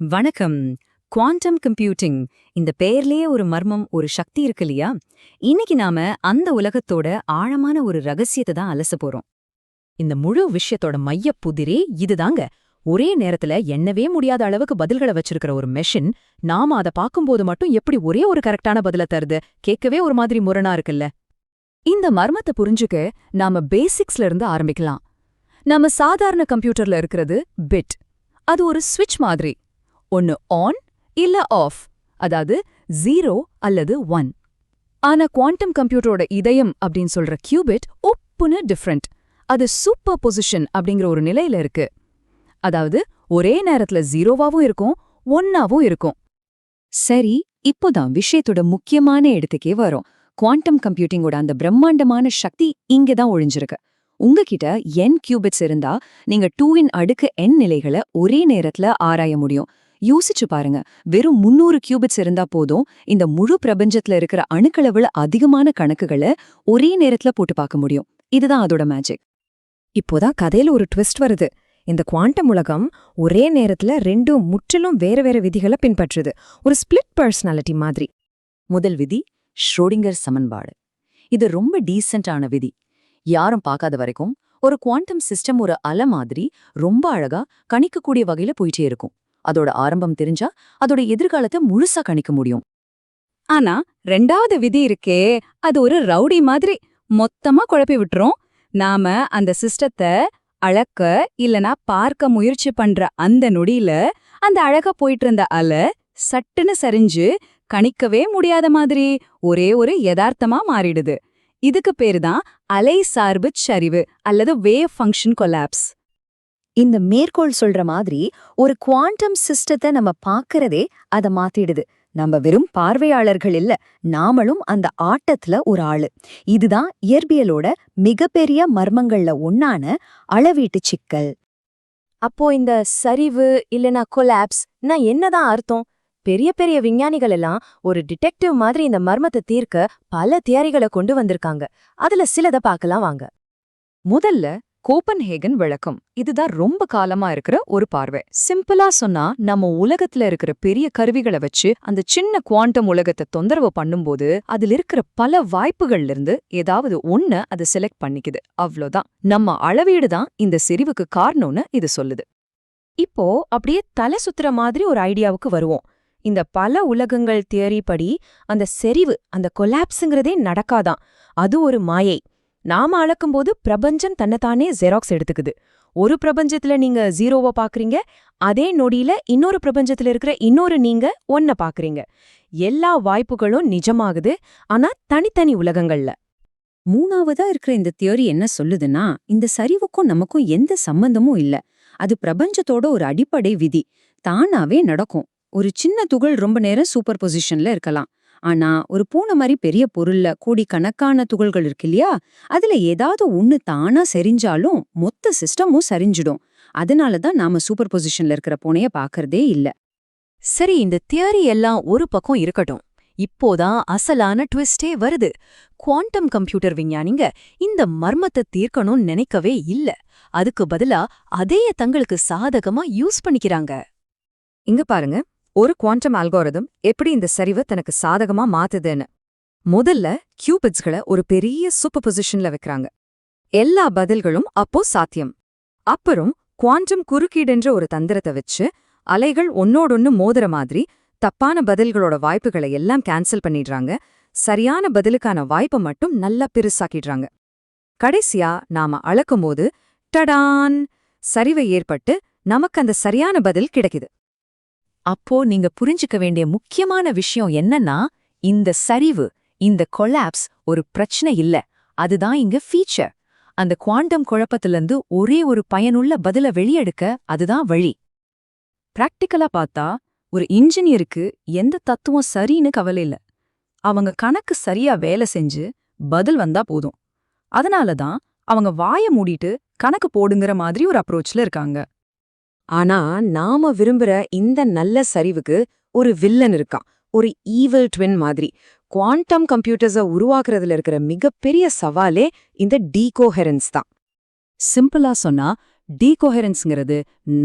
வணக்கம். Quantum computing இந்த பெயர்லயே ஒரு மர்மம் ஒரு சக்தி இருக்கு இல்லையா? இன்னைக்கு நாம அந்த உலகத்தோட ஆழமான ஒரு ரகசியத்தை தான் அலச போறோம். இந்த முழு விஷயத்தோட மையப் புதிரே இதுதாங்க. ஒரே நேரத்துல எண்ணவே முடியாத அளவுக்கு பதில்களை வச்சிருக்கிற ஒரு மெஷின் நாம அத பாக்கும்போது மட்டும் எப்படி ஒரே ஒரு கரெக்டான பதில தருது? கேட்கவே ஒரு மாதிரி முரணா இருக்குல்ல? இந்த மர்மத்தை புரிஞ்சுக்க நாம பேசிக்ஸ்ல இருந்து ஆரம்பிக்கலாம். நம்ம சாதாரண கம்ப்யூட்டர்ல இருக்கிறது பிட் அது ஒரு சுவிட்ச் மாதிரி. ஒன்னு ஆன் இல்ல ஆஃப் அதாவது ஜீரோ அல்லது ஒன் ஆனா குவாண்டம் கம்ப்யூட்டரோட இதயம் அப்படின்னு சொல்ற கியூபிட் ஒப்புன்னு டிஃப்ரெண்ட் அது சூப்பர் பொசிஷன் அப்படிங்கிற ஒரு நிலையில இருக்கு. அதாவது ஒரே நேரத்துல ஜீரோவாவும் இருக்கும் ஒன்னாவும் இருக்கும். சரி இப்போதான் விஷயத்தோட முக்கியமான இடத்துக்கே வரும். குவாண்டம் கம்ப்யூட்டிங்கோட அந்த பிரம்மாண்டமான சக்தி இங்க தான் ஒழிஞ்சிருக்கு. உங்ககிட்ட என் கியூபிட்ஸ் இருந்தா நீங்க டூ இன் அடுக்கு என் நிலைகளை ஒரே நேரத்துல ஆராய முடியும். யோசிச்சு பாருங்க. வெறும் முன்னூறு கியூபிட்ஸ் இருந்தா போதும் இந்த முழு பிரபஞ்சத்துல இருக்கிற அணுக்களவுல அதிகமான கணக்குகளை ஒரே நேரத்துல போட்டு பார்க்க முடியும். இதுதான் அதோட மேஜிக் இப்போதான் கதையில ஒரு ட்விஸ்ட் வருது. இந்த குவாண்டம் உலகம் ஒரே நேரத்துல ரெண்டும் முற்றிலும் வேற வேற விதிகளை பின்பற்றுது. ஒரு ஸ்பிளிட் பர்சனாலிட்டி மாதிரி. முதல் விதி ஷ்ரோடிங்கர் சமன்பாடு. இது ரொம்ப டீசென்டான விதி. யாரும் பார்க்காத வரைக்கும் ஒரு குவாண்டம் சிஸ்டம் ஒரு அலை மாதிரி ரொம்ப அழகா கணிக்கக்கூடிய வகையில போயிட்டே இருக்கும். அதோட ஆரம்பம் தெரிஞ்சா அதோட எதிர்காலத்தை முழுசா கணிக்க முடியும். ஆனா ரெண்டாவது விதி இருக்கே அது ஒரு ரவுடி மாதிரி மொத்தமா குழப்பி விட்டுரும். நாம அந்த சிஸ்டத்தை அளக்க இல்லனா பார்க்க முயற்சி பண்ற அந்த நொடியில அந்த அழகா போயிட்டு இருந்த அலை சட்டுன்னு சரிஞ்சு கணிக்கவே முடியாத மாதிரி ஒரே ஒரு யதார்த்தமா மாறிடுது. இதுக்கு பேரு தான் அலை சார்பு சரிவு அல்லது வேவ் ஃபங்க்ஷன் கொலாப்ஸ். இந்த மேற்கோள் சொல்ற மாதிரி ஒரு குவாண்டம் சிஸ்டத்தை நம்ம பார்க்கறதே அதை மாத்திடுது. நம்ம வெறும் பார்வையாளர்கள் இல்ல நாமளும் அந்த ஆட்டத்துல ஒரு ஆளு. இதுதான் இயற்பியலோட மிகப்பெரிய மர்மங்கள்ல ஒன்னான அளவீட்டு சிக்கல். அப்போ இந்த சரிவு இல்லனா கொலாப்ஸ் நான் என்னதான் அர்த்தம்? பெரிய பெரிய விஞ்ஞானிகள் எல்லாம் ஒரு டிடெக்டிவ் மாதிரி இந்த மர்மத்தை தீர்க்க பல தியரிகளை கொண்டு வந்திருக்காங்க. அதுல சிலத பார்க்கலாம் வாங்க. முதல்ல கோப்பன்ஹேகன் விளக்கம். இதுதான் ரொம்ப காலமா இருக்கிற ஒரு பார்வை. சிம்பிளா சொன்னா நம்ம உலகத்துல இருக்கிற பெரிய கருவிகளை வச்சு அந்த சின்ன குவாண்டம் உலகத்தை தொந்தரவு பண்ணும்போது அதுல இருக்கிற பல வாய்ப்புகள்ல இருந்து ஏதாவது ஒண்ணு அதை செலக்ட் பண்ணிக்குது. அவ்வளோதான். நம்ம அளவீடு தான் இந்த செறிவுக்கு காரணம்னு இது சொல்லுது. இப்போ அப்படியே தலை சுத்துற மாதிரி ஒரு ஐடியாவுக்கு வருவோம். இந்த பல உலகங்கள் தியரி படி அந்த செறிவு அந்த கொலாப்ஸுங்கிறதே நடக்காதான். அது ஒரு மாயை. நாம அளக்கும்போது பிரபஞ்சம் தன்னைத்தானே ஜெராக்ஸ் எடுத்துக்குது. ஒரு பிரபஞ்சத்துல நீங்க ஜீரோவை பாக்குறீங்க அதே நொடியில இன்னொரு பிரபஞ்சத்துல இருக்கிற இன்னொரு நீங்க ஒன்ன பாக்குறீங்க. எல்லா வாய்ப்புகளும் நிஜமாகுது ஆனா தனித்தனி உலகங்கள்ல. மூணாவதா இருக்கிற இந்த தியோரி என்ன சொல்லுதுன்னா இந்த சரிவுக்கும் நமக்கும் எந்த சம்பந்தமும் இல்ல. அது பிரபஞ்சத்தோட ஒரு அடிப்படை விதி. தானாவே நடக்கும். ஒரு சின்ன துகள் ரொம்ப நேரம் சூப்பர் பொசிஷன்ல இருக்கலாம். ஆனா ஒரு பூனை மாதிரி பெரிய பொருள்ல கோடிக்கணக்கான துகள்கள் இருக்கு இல்லையா? அதுல ஏதாவது ஒண்ணு தானா சரிஞ்சாலும் மொத்த சிஸ்டமும் சரிஞ்சிடும். அதனாலதான் நாம சூப்பர் பொசிஷன்ல இருக்கிற பூனைய பாக்கறதே இல்ல. சரி இந்த தியரி எல்லாம் ஒரு பக்கம் இருக்கட்டும். இப்போதான் அசலான ட்விஸ்டே வருது. குவாண்டம் கம்ப்யூட்டர் விஞ்ஞானிங்க இந்த மர்மத்தை தீர்க்கணும்னு நினைக்கவே இல்ல. அதுக்கு பதிலா அதையே தங்களுக்கு சாதகமா யூஸ் பண்ணிக்கிறாங்க. இங்க பாருங்க. ஒரு குவாண்டம் அல்கோரதம் எப்படி இந்த சரிவை தனக்கு சாதகமா மாத்துதுன்னு. முதல்ல கியூபிட்ஸ்களை ஒரு பெரிய சூப்பர் பொசிஷன்ல வைக்கிறாங்க. எல்லா பதில்களும் அப்போ சாத்தியம். அப்புறம் குவாண்டம் குறுக்கீடுன்ற ஒரு தந்திரத்தை வச்சு அலைகள் ஒன்னோடொன்னு மோதுற மாதிரி தப்பான பதில்களோட வாய்ப்புகளை எல்லாம் கேன்சல் பண்ணிடுறாங்க. சரியான பதிலுக்கான வாய்ப்பை மட்டும் நல்லா பெருசாக்கிடுறாங்க. கடைசியா நாம அளக்கும்போது டடான்! சரிவை ஏற்பட்டு நமக்கு அந்த சரியான பதில் கிடைக்குது. அப்போ நீங்க புரிஞ்சுக்க வேண்டிய முக்கியமான விஷயம் என்னன்னா இந்த சரிவு இந்த கொலாப்ஸ் ஒரு பிரச்சனை இல்ல. அதுதான் இங்க ஃபீச்சர் அந்த குவாண்டம் குழப்பத்திலிருந்து ஒரே ஒரு பயனுள்ள பதில வெளியெடுக்க அதுதான் வழி. பிராக்டிக்கலா பார்த்தா ஒரு இன்ஜினியருக்கு எந்த தத்துவம் சரின்னு கவலை இல்ல. அவங்க கணக்கு சரியா வேலை செஞ்சு பதில் வந்தா போதும். அதனால தான் அவங்க வாய மூடிட்டு கணக்கு போடுங்கிற மாதிரி ஒரு அப்ரோச்ல இருக்காங்க. ஆனா நாம விரும்புற இந்த நல்ல சரிவுக்கு ஒரு வில்லன் இருக்கான். ஒரு ஈவில் ட்வின் மாதிரி. குவாண்டம் கம்ப்யூட்டர்ஸ உருவாக்குறதுல இருக்கிற மிகப்பெரிய சவாலே இந்த டீகோஹெரன்ஸ் தான். சிம்பிளா சொன்னா டீகோஹெரன்ஸ்ங்கிறது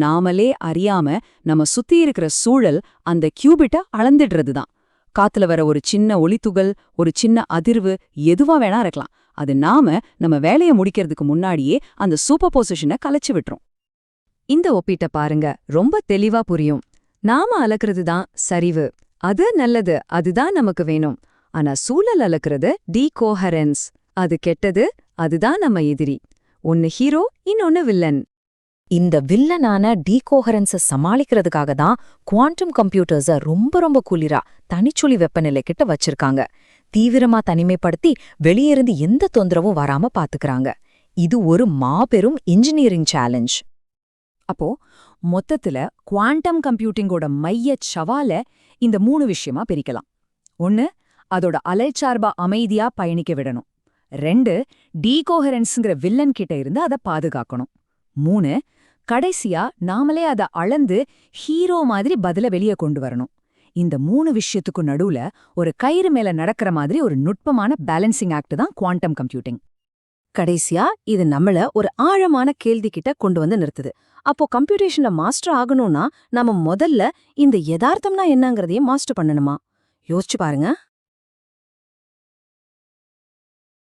நாமளே அறியாம நம்ம சுத்தி இருக்கிற சூழல் அந்த கியூபிட்ட அளந்துடுறது தான். காத்துல வர ஒரு சின்ன ஒளித்துகள் ஒரு சின்ன அதிர்வு எதுவா வேணா இருக்கலாம். அது நாம நம்ம வேலையை முடிக்கிறதுக்கு முன்னாடியே அந்த சூப்பர் பொசிஷனை கலைச்சு விட்டுரும். இந்த ஒப்பீட்டை பாருங்க. ரொம்ப தெளிவா புரியும். நாம அளக்கிறது தான் சரிவு. அது நல்லது. அதுதான் நமக்கு வேணும். ஆனா சூழல் அளக்கிறது டீகோஹரன்ஸ் அது கெட்டது அதுதான் நம்ம எதிரி. ஒன்னு ஹீரோ இன்னொன்னு வில்லன் இந்த வில்லனான டீகோஹரன்ஸை சமாளிக்கிறதுக்காக தான் குவாண்டம் கம்ப்யூட்டர்ஸ ரொம்ப ரொம்ப குளிரா தனிச்சுழி வெப்பநிலை கிட்ட வச்சிருக்காங்க. தீவிரமா தனிமைப்படுத்தி வெளியிருந்து எந்த தொந்தரவும் வராம பாத்துக்கறாங்க. இது ஒரு மாபெரும் இன்ஜினியரிங் சேலஞ்ச் அப்போ மொத்தத்துல குவாண்டம் கம்ப்யூட்டிங்கோட மைய சவால இந்த மூணு விஷயமா பிரிக்கலாம். ஒன்னு அதோட அலைச்சார்பா அமைதியா பயணிக்க விடணும். ரெண்டு டீகோஹரன்ஸ்ங்கிற வில்லன் கிட்ட இருந்து அதை பாதுகாக்கணும். மூணு கடைசியா நாமளே அதை அளந்து ஹீரோ மாதிரி பதில வெளியே கொண்டு வரணும். இந்த மூணு விஷயத்துக்கும் நடுவுல ஒரு கயிறு மேல நடக்கிற மாதிரி ஒரு நுட்பமான பேலன்சிங் ஆக்ட் தான் குவாண்டம் கம்ப்யூட்டிங். கடைசியா இது நம்மள ஒரு ஆழமான கேள்வி கிட்ட கொண்டு வந்து நிறுத்துது. அப்போ கம்ப்யூட்டேஷன்ல மாஸ்டர் ஆகணும்னா நாம முதல்ல இந்த யதார்த்தம்னா என்னங்கிறதையும் மாஸ்டர் பண்ணணுமா? யோசிச்சு பாருங்க.